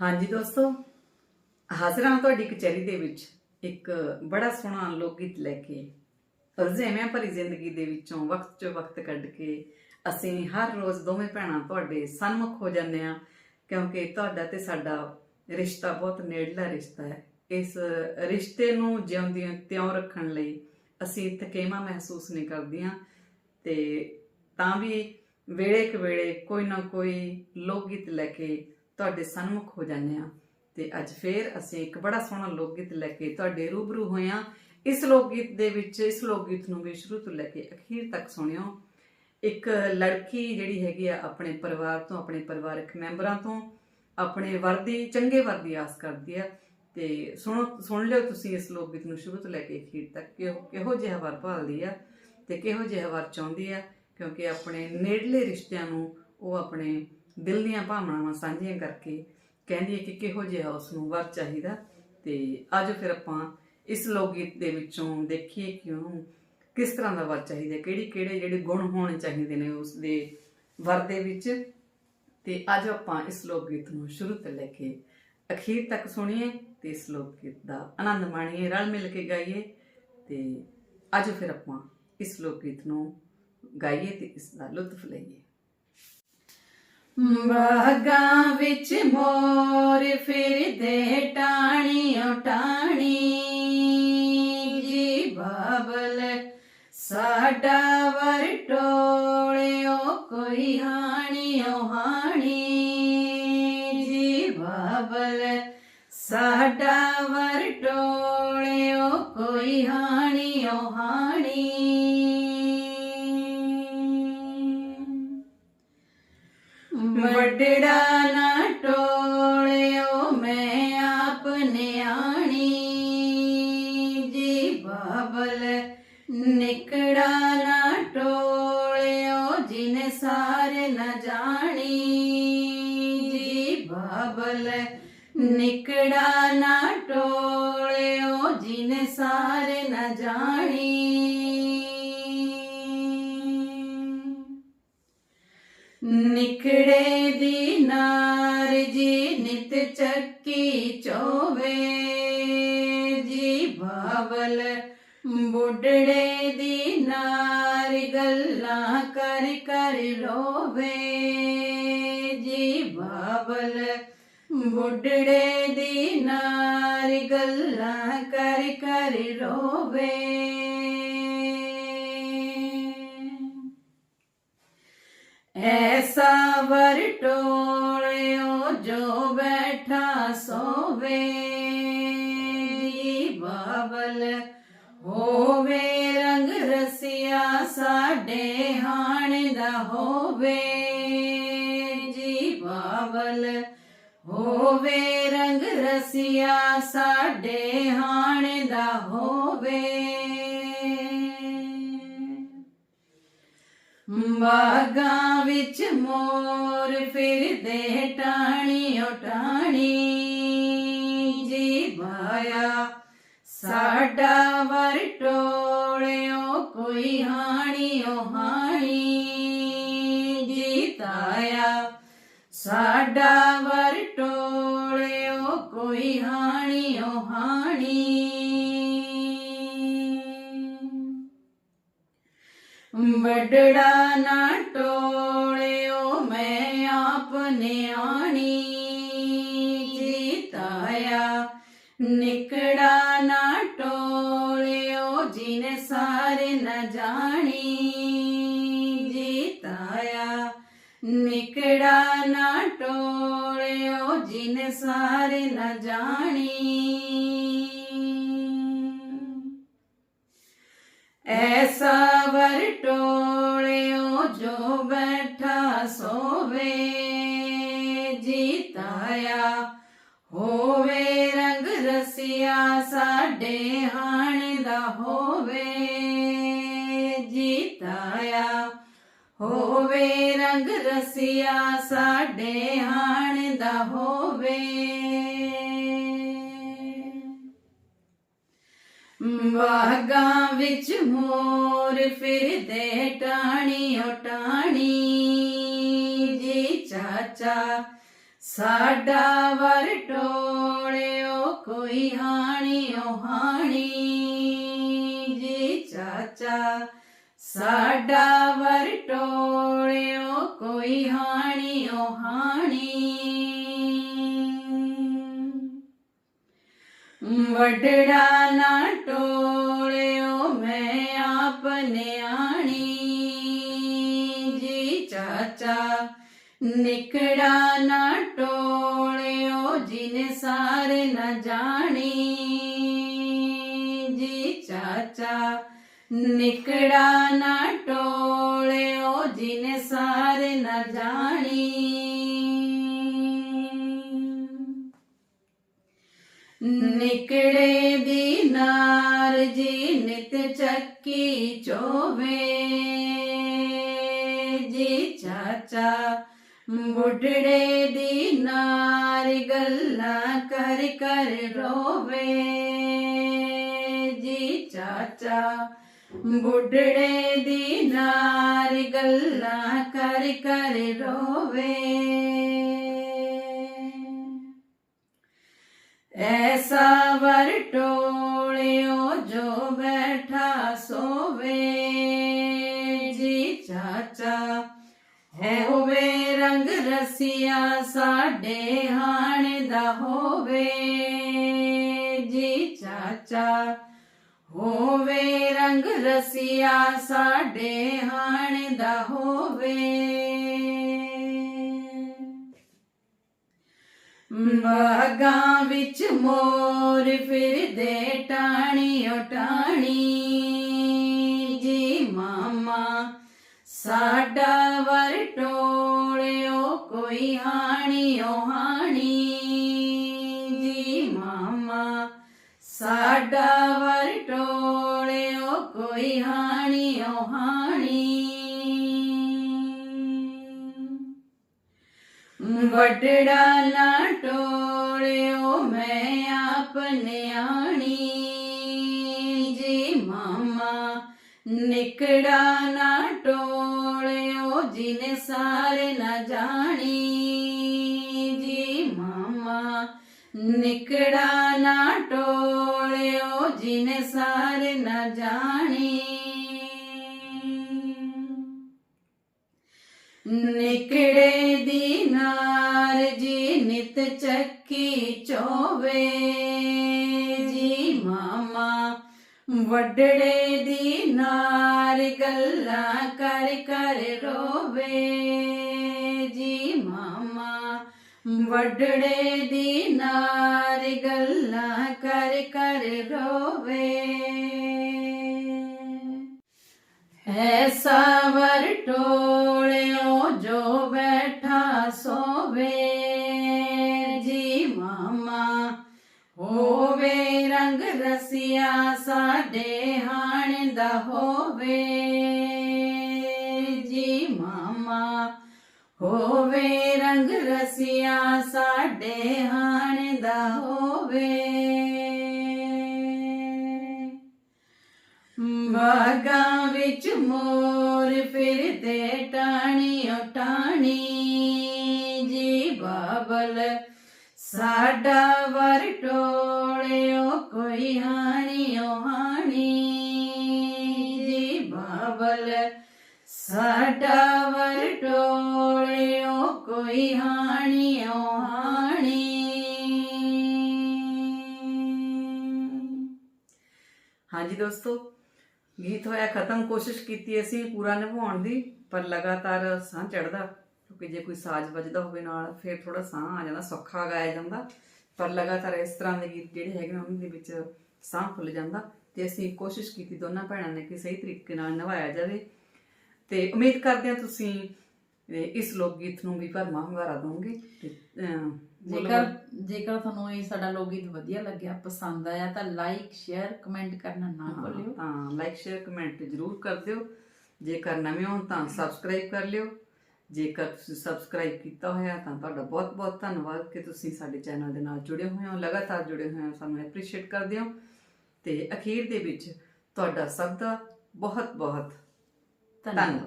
ਹਾਂਜੀ ਦੋਸਤੋ, ਹਾਜ਼ਰ ਹਾਂ ਤੁਹਾਡੀ ਕਚਹਿਰੀ ਦੇ ਵਿੱਚ ਇੱਕ ਬੜਾ ਸੋਹਣਾ ਲੋਕ ਗੀਤ ਲੈ ਕੇ। ਰਜ਼ੇਵਿਆਂ ਭਰੀ ਜ਼ਿੰਦਗੀ ਦੇ ਵਿੱਚੋਂ ਵਕਤ ਚੋਂ ਵਕਤ ਕੱਢ ਕੇ ਅਸੀਂ ਹਰ ਰੋਜ਼ ਦੋਵੇਂ ਭੈਣਾਂ ਤੁਹਾਡੇ ਸਨਮੁਖ ਹੋ ਜਾਂਦੇ ਹਾਂ, ਕਿਉਂਕਿ ਤੁਹਾਡਾ ਤੇ ਸਾਡਾ ਰਿਸ਼ਤਾ ਬਹੁਤ ਨੇੜਲਾ ਰਿਸ਼ਤਾ ਹੈ। ਇਸ ਰਿਸ਼ਤੇ ਨੂੰ ਜਿਉਂਦਿਆਂ ਤਿਉਂ ਰੱਖਣ ਲਈ ਅਸੀਂ ਥਕੇਮਾ ਮਹਿਸੂਸ ਨਹੀਂ ਕਰਦੀਆਂ ਤੇ ਤਾਂ ਵੀ ਵੇਲੇ ਕੁ ਵੇਲੇ ਕੋਈ ਨਾ ਕੋਈ ਲੋਕ ਗੀਤ ਲੈ ਕੇ ਤੁਹਾਡੇ ਸਨਮੁਖ ਹੋ ਜਾਂਦੇ ਆ ਤੇ ਅੱਜ ਫੇਰ ਅਸੀਂ ਇੱਕ ਬੜਾ ਸੋਹਣਾ ਲੋਕ ਗੀਤ ਲੈ ਕੇ ਤੁਹਾਡੇ ਰੂਬਰੂ ਹੋਏ ਹਾਂ। ਇਸ ਲੋਕ ਗੀਤ ਦੇ ਵਿੱਚ, ਇਸ ਲੋਕ ਗੀਤ ਨੂੰ ਵੀ ਸ਼ੁਰੂ ਤੋਂ ਲੈ ਕੇ ਅਖੀਰ ਤੱਕ ਸੁਣਿਓ। ਇੱਕ ਲੜਕੀ ਜਿਹੜੀ ਹੈਗੀ ਆ ਆਪਣੇ ਪਰਿਵਾਰ ਤੋਂ, ਆਪਣੇ ਪਰਿਵਾਰਕ ਮੈਂਬਰਾਂ ਤੋਂ, ਆਪਣੇ ਵਰਦੀ, ਚੰਗੇ ਵਰਦੀ ਆਸ ਕਰਦੀ ਆ। ਤੇ ਸੁਣੋ, ਸੁਣ ਲਿਓ ਤੁਸੀਂ ਇਸ ਲੋਕ ਗੀਤ ਨੂੰ ਸ਼ੁਰੂ ਤੋਂ ਲੈ ਕੇ ਅਖੀਰ ਤੱਕ। ਕਿ ਕਿਹੋ ਜਿਹਾ ਵਰ ਭਾਲਦੀ ਆ ਤੇ ਕਿਹੋ ਜਿਹਾ ਵਰ ਚਾਹੁੰਦੀ ਆ। ਕਿਉਂਕਿ ਆਪਣੇ ਨੇੜਲੇ ਰਿਸ਼ਤਿਆਂ ਨੂੰ ਉਹ ਆਪਣੇ ਦਿਲ ਦੀਆਂ ਭਾਵਨਾਵਾਂ ਸਾਂਝੀਆਂ ਕਰਕੇ ਕਹਿੰਦੀ ਹੈ ਕਿ ਕਿਹੋ ਜਿਹਾ ਉਸ ਨੂੰ ਵਰ ਚਾਹੀਦਾ ਤੇ ਅੱਜ ਫਿਰ ਆਪਾਂ ਇਸ ਲੋਕ ਗੀਤ ਦੇ ਵਿੱਚੋਂ ਦੇਖੀਏ ਕਿ ਉਹਨੂੰ ਕਿਸ ਤਰ੍ਹਾਂ ਦਾ ਵਰ ਚਾਹੀਦਾ, ਕਿਹੜੀ ਕਿਹੜੇ ਜਿਹੜੇ ਗੁਣ ਹੋਣੇ ਚਾਹੀਦੇ ਨੇ ਉਸ ਦੇ ਵਰ ਦੇ ਵਿੱਚ। ਤੇ ਅੱਜ ਆਪਾਂ ਇਸ ਲੋਕ ਗੀਤ ਨੂੰ ਸ਼ੁਰੂ ਤੋਂ ਲੈ ਕੇ ਅਖੀਰ ਤੱਕ ਸੁਣੀਏ ਤੇ ਇਸ ਲੋਕ ਗੀਤ ਦਾ ਆਨੰਦ ਮਾਣੀਏ, ਰਲ ਮਿਲ ਕੇ ਗਾਈਏ ਤੇ ਅੱਜ ਫਿਰ ਆਪਾਂ ਇਸ ਲੋਕ ਗੀਤ ਨੂੰ ਗਾਈਏ ਤੇ ਇਸ ਦਾ ਲੁਤਫ ਲਈਏ। ਬਾਗਾਂ ਵਿੱਚ ਮੋਰ ਫਿਰਦੇ ਟਾਣੀਓ ਟਾਣੀ ਜੀ ਬਾਬਲ, ਸਾਡਾ ਵਰ ਟੋਲਿਓ, ਕੋਈ ਹਾਣੀਓ ਹਾਣੀ। ਜੀ ਬਾਬਲ, ਸਾਡਾ ਵਰ ਟੋਲਿਓ, ਕੋਈ ਹਾਣੀਓ ਹਾਣੀ। ਵੱਡੜਾ ਨਾ ਟੋਲਿਓ, ਮੈਂ ਆਪ ਨਿਆਣੀ ਜੀ ਬਾਬਲ ਨਿਕੜਾ ਨਾ ਟੋਲਿਓ, ਜਿਨ ਸਾਰੇ ਨਾ ਜਾਣੀ। ਜੀ ਬਾਬਲ ਨਿਕੜਾ ਨਾ ਟੋਲਿਓ, ਜਿਨ ਸਾਰੇ ਚੋਵੇ ਜੀ ਬਾਵਲ, ਬੁੱਢੜੇ ਦੀ ਨਾਰ ਗੱਲਾਂ ਕਰ ਕਰ ਰੋਵੇ ਜੀ ਬਾਵਲ, ਬੁੱਢੜੇ ਦੀ ਨਾਰ ਗੱਲਾਂ ਕਰ ਕਰ ਰੋਵੇ ਹੋਵੇ ਰੰਗ ਰਸਿਆ ਸਾਡੇ ਹਾਣ ਦਾ ਹੋਵੇ। ਜੀ ਬਾਬਲ ਹੋਵੇ ਰੰਗ ਰਸਿਆ ਸਾਡੇ ਹਾਣ ਦਾ ਹੋਵੇ। ਬਾਗਾਂ ਵਿੱਚ ਮੋਰ ਫਿਰਦੇ ਟਾਣੀਓ ਟਾਣੀ, ਜੀ ਭਾਇਆ ਸਾਡਾ ਵਰ ਟੋਲਿਓ, ਕੋਈ ਹਾਣੀਓ ਹਾਣੀ ਜੀ ਸਾਡਾ ਵਰ ਟੋਲਿਓ, ਕੋਈ ਹਾਣੀਓ ਹਾਣੀ। ਵੱਡੜਾ ਨਾ ਟੋਲਿਓ, ਮੈਂ ਆਪ ਆਣੀ। ਜੀ ਤਾਇਆ ਸਾਰੇ ਨਾ ਜਾਣੀ। ਐਸਾ ਵਰ ਟੋਲਿਓ ਜੋ ਬੈਠਾ ਸੋਵੇ ਜੀ ਤਾਇਆ ਹੋਵੇ, ਰੰਗ ਰਸਿਆ ਸਾਡੇ ਹਾਣ ਦਾ ਹੋਵੇ ਜੀ ਤਾਇਆ ਹੋਵੇ ਰੰਗ ਰਸਿਆ ਸਾਡੇ ਹਾਣ ਦਾ ਹੋਵੇ। ਬਾਗਾਂ ਵਿੱਚ ਮੋਰ ਫਿਰਦੇ ਟਾਣੀ ਓ ਟਾਣੀ। ਜੀ ਚਾਚਾ, ਸਾਡਾ ਵਰ ਟੋਲਿਓ ਕੋਈ ਹਾਣੀਓ ਹਾਣੀ। ਜੀ ਚਾਚਾ ਸਾਡਾ ਵਰ ਟੋਲਿਓ ਕੋਈ ਹਾਣੀਓ ਹਾਣੀ। ਵਡੜਾ ਨਾ ਟੋਲਿਓ, ਮੈਂ ਆਪ ਨਿਆਣੀ ਜੀ ਚਾਚਾ, ਨਿਕੜਾ ਨਾ ਟੋਲਿਓ, ਜਿਨੇ ਸਾਰੇ ਨਾ ਜਾਣੀ। ਜੀ ਚਾਚਾ ਨਿਕੜਾ ਨਾ ਟੋਲਿਓ, ਜਿਨ ਸਾਰੇ ਨਾ ਜਾਣੀ। ਨਿਕੜੇ ਦੀ ਨਾਰ ਜੀ ਨਿਤ ਚੱਕੀ ਚੋਵੇ। ਜੀ ਚਾਚਾ ਬੁੱਢੜੇ ਦੀ ਨਾਰ ਗੱਲਾਂ ਕਰ ਕਰ ਰੋਵੇ। ਜੀ ਚਾਚਾ ਬੁੱਢੜੇ ਦੀ ਨਾਰ ਗੱਲਾਂ ਕਰ ਕਰ ਰੋਵੇ। ਐਸਾ ਵਰ ਟੋਲਿਓ ਜੋ ਬੈਠਾ ਸੋਵੇ। ਜੀ ਚਾਚਾ, ਹੈ ਹੋਵੇ ਰੰਗ ਰਸੀਆ ਸਾਡੇ ਹਾਣ ਦਾ ਹੋਵੇ। ਜੀ ਚਾਚਾ, ਹੋਵੇ ਰੰਗ ਰਸੀਆ ਸਾਡੇ ਹਾਣ ਦਾ ਹੋਵੇ। ਬਾਗਾਂ ਵਿੱਚ ਮੋਰ ਫਿਰਦੇ ਟਾਣੀ ਟਾਣੀ। ਜੀ ਮਾਮਾ, ਸਾਡਾ ਵਰ ਟੋਲਿਓ ਕੋਈ ਹਾਣੀਓ ਹਾਣੀ। ਜੀ ਮਾਮਾ, ਸਾਡਾ ਵਰ ਟੋਲਿਓ ਕੋਈ ਹਾਣੀ ਵਡੜਾ ਨਾ ਟੋਲਿਓ, ਮੈਂ ਆਪ ਨਿਆਣੀ ਜੀ ਮਾਮਾ ਨਿਕੜਾ ਨਾ ਟੋਲਿਓ, ਜਿਨ ਸਾਰੇ ਨਾ ਜਾਣੀ। ਨਿਕੜਾ ਨਾ ਟੋਲਿਓ, ਜਿਨ ਸਾਰੇ ਨਾ ਜਾਣੀ। ਨਿਕੜੇ ਦੀ ਨਾਰ ਜੀ ਨਿਤ ਚੱਕੀ ਚੋਵੇ, ਜੀ ਮਾਮਾ ਵੱਡੜੇ ਦੀ ਨਾਰ ਗੱਲਾਂ ਕਰ ਕਰ ਰੋਵੇ, ਜੀ ਮਾਮਾ ਵੱਡੜੇ ਦੀ ਨਾਰ ਗੱਲਾਂ ਕਰ ਕਰ ਰੋਵੇ। ਹੈ ਵਰ ਟੋਲਿਓ ਜੋ ਬੈਠਾ ਸੋਵੇ। ਜੀ ਮਾਮਾ, ਹੋਵੇ ਰੰਗ ਰਸੀਆ ਸਾਡੇ ਹਾਣ ਦਾ ਹੋਵੇ। ਹੋਵੇ ਰੰਗ ਰਸੀਆ ਸਾਡੇ ਹਾਣ ਦਾ ਹੋਵੇ। ਬਾਗਾਂ ਵਿੱਚ ਮੋਰ ਫਿਰਦੇ ਟਾਣੀ ਟਾਣੀ ਜੀ ਬਾਬਲ ਸਾਡਾ ਵਰ ਟੋਲਿਓ, ਕੋਈ ਹਾਣੀਓ ਹਾਣੀ ਜੀ ਬਾਬਲ ਸਾਡਾ ਵਰ ਟੋਲਿਓ ਕੋਈ ਹਾਣੀ। ਹਾਂਜੀ ਦੋਸਤੋ, ਗੀਤ ਹੋਇਆ ਖਤਮ, ਕੋਸ਼ਿਸ਼ ਕੀਤੀ ਅਸੀਂ ਪੂਰਾ ਨਿਭਾਉਣ ਦੀ, ਪਰ ਲਗਾਤਾਰ ਸਾਹ ਚੜਦਾ ਕਿਉਂਕਿ ਜੇ ਕੋਈ ਸਾਜ਼ ਵੱਜਦਾ ਹੋਵੇ ਨਾਲ, ਫਿਰ ਥੋੜਾ ਸਾਹ ਆ ਜਾਂਦਾ, ਸੌਖਾ ਗਾਇਆ ਜਾਂਦਾ। ਪਰ ਲਗਾਤਾਰ ਇਸ ਤਰ੍ਹਾਂ ਦੇ ਗੀਤ ਜਿਹੜੇ ਹੈਗੇ ਨੇ, ਉਹਨਾਂ ਦੇ ਵਿੱਚ ਸਾਹ ਫੁੱਲ ਜਾਂਦਾ ਤੇ ਅਸੀਂ ਕੋਸ਼ਿਸ਼ ਕੀਤੀ ਦੋਨਾਂ ਭੈਣਾਂ ਨੇ ਕਿ ਸਹੀ ਤਰੀਕੇ ਨਾਲ ਨਿਭਾਇਆ ਜਾਵੇ। ਤੇ ਉਮੀਦ ਕਰਦੇ ਹਾਂ ਤੁਸੀਂ ਇਸ ਲੋਕ ਗੀਤ ਨੂੰ ਵੀ ਭਰਮਾ ਹੁੰਗਾਰਾ ਅਹ, ਜੇਕਰ ਜੇਕਰ ਤੁਹਾਨੂੰ ਇਹ ਸਾਡਾ ਲੋਕ ਗੀਤ ਵਧੀਆ ਲੱਗਿਆ ਪਸੰਦ ਆਇਆ ਤਾਂ ਲਾਈਕ ਸ਼ੇਅਰ ਕਮੈਂਟ ਕਰਨਾ ਨਾ ਹਾਂ, ਭੁੱਲਿਓ। ਤਾਂ ਲਾਈਕ ਸ਼ੇਅਰ ਕਮੈਂਟ ਜ਼ਰੂਰ ਕਰ ਦਿਓ। ਜੇਕਰ ਨਵੇਂ ਹੋ ਤਾਂ ਸਬਸਕ੍ਰਾਈਬ ਕਰ ਲਿਓ। ਜੇਕਰ ਤੁਸੀਂ ਸਬਸਕ੍ਰਾਈਬ ਕੀਤਾ ਹੋਇਆ ਤਾਂ ਤੁਹਾਡਾ ਬਹੁਤ ਬਹੁਤ ਧੰਨਵਾਦ ਕਿ ਤੁਸੀਂ ਸਾਡੇ ਚੈਨਲ ਦੇ ਨਾਲ ਜੁੜੇ ਹੋਏ ਹੋ। ਲਗਾਤਾਰ ਜੁੜੇ ਹੋਏ ਹੋ ਸਾਨੂੰ ਐਪਰੀਸ਼ੀਏਟ ਕਰਦੇ ਹੋ। ਤੇ ਅਖੀਰ ਦੇ ਵਿੱਚ ਤੁਹਾਡਾ ਸਭ ਦਾ ਬਹੁਤ ਬਹੁਤ ਧੰਨਵਾਦ।